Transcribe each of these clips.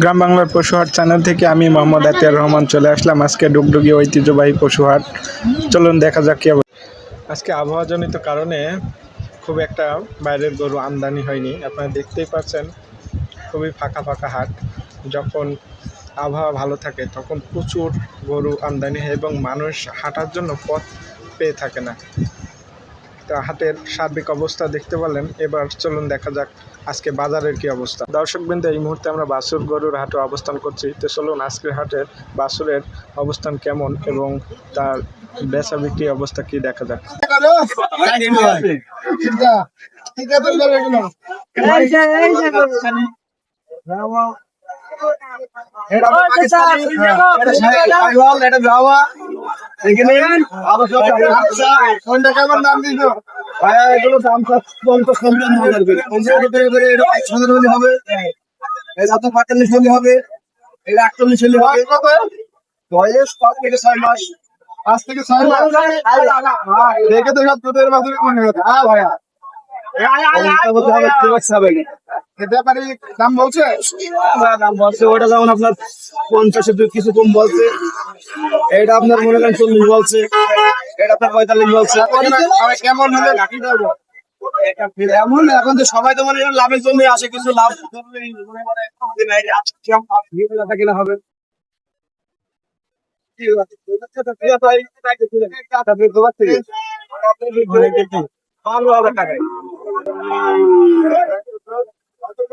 গ্রাম বাংলার পশুহাট চ্যানেল থেকে আমি মোহাম্মদ আতিয়ার রহমান চলে আসলাম। আজকে ডুগডুগি ঐতিহ্যবাহী পশুহাট। চলুন দেখা যাক কি। আজকে আবহাওয়াজনিত কারণে খুব একটা বাইরের গরু আমদানি হয়নি। আপনারা দেখতেই পাচ্ছেন, খুবই ফাঁকা ফাঁকা হাট। যখন আবহাওয়া ভালো থাকে, তখন প্রচুর গরু আমদানি হয় এবং মানুষ হাঁটার জন্য পথ পেয়ে থাকে না। তা হাটের সার্বিক অবস্থা দেখতে পারলেন এবার চলুন দেখা যাক আজকে বাজারের কি অবস্থা। দর্শক দর্শকবৃন্দ এই মুহূর্তে আমরা বাসুর গরুর হাটে অবস্থান করছি। তো চলুন আজকের হাটের বাসুরের অবস্থান কেমন এবং তার বেচা বিক্রি অবস্থা কি দেখা যাক। হবে। এটা আটচল্লিশ হলে হবে। বয়স পাঁচ থেকে ছয় মাস। পাঁচ থেকে ছয় মাস। দেখে তো সব তোদের মাধ্যমে মনে হ্যাঁ ভাইয়া। খেতে পারি দাম বলছে? দাম বলছে ওটা যেমন আপনার পঞ্চাশের কিছু কম বলছে এটা আপনার মনে করেন চল্লিশ বলছে এটা আপনার পঁয়তাল্লিশ বলছে। কেমন হলে দেবো এমন এখন তো সবাই তো মানে লাভের জন্য আসে কিছু লাভ করলেই মনে করে কেমন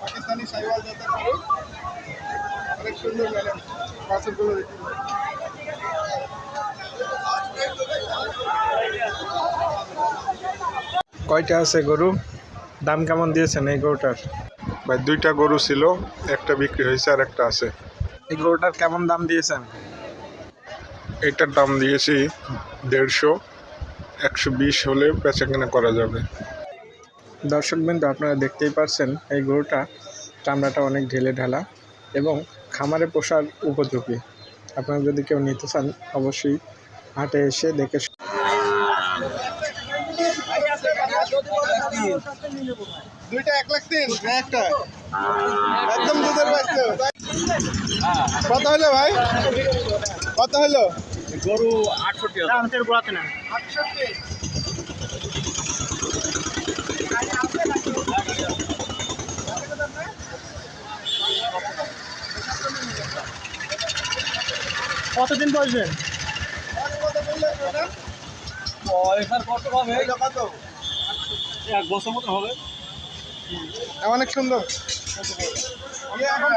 পাকিস্তানি সাইওয়াল জাতের অনেক সুন্দর ম্যাডাম বাছুরগুলো দেখতে কয়টা আছে গরু? দাম কেমন দিয়েছেন এই গরুটার? ভাই দুইটা গরু ছিল একটা বিক্রি হয়েছে আর একটা আছে। এই গরুটার কেমন দাম দিয়েছেন? এটার দাম দিয়েছি দেড়শো। একশো বিশ হলে বেচা কেনা করা যাবে। দর্শকবৃন্দ আপনারা দেখতেই পাচ্ছেন এই গরুটা চামড়াটা অনেক ঢেলে ঢালা এবং খামারে পোষার উপযোগী। আপনারা যদি কেউ নিতে চান অবশ্যই হাটে এসে দেখে দুইটা এক লাখ তিন একটা? একদম দুধের বাঁচতে কত হলো ভাই? কত হলো? গরু আটষট্টি আটষট্টি কতদিন বসবেন কত বললে ম্যাডাম পয়সার কত হবে? এটা কত? এক বছর মতো হবে। অনেক সুন্দর। ইয়ে এখন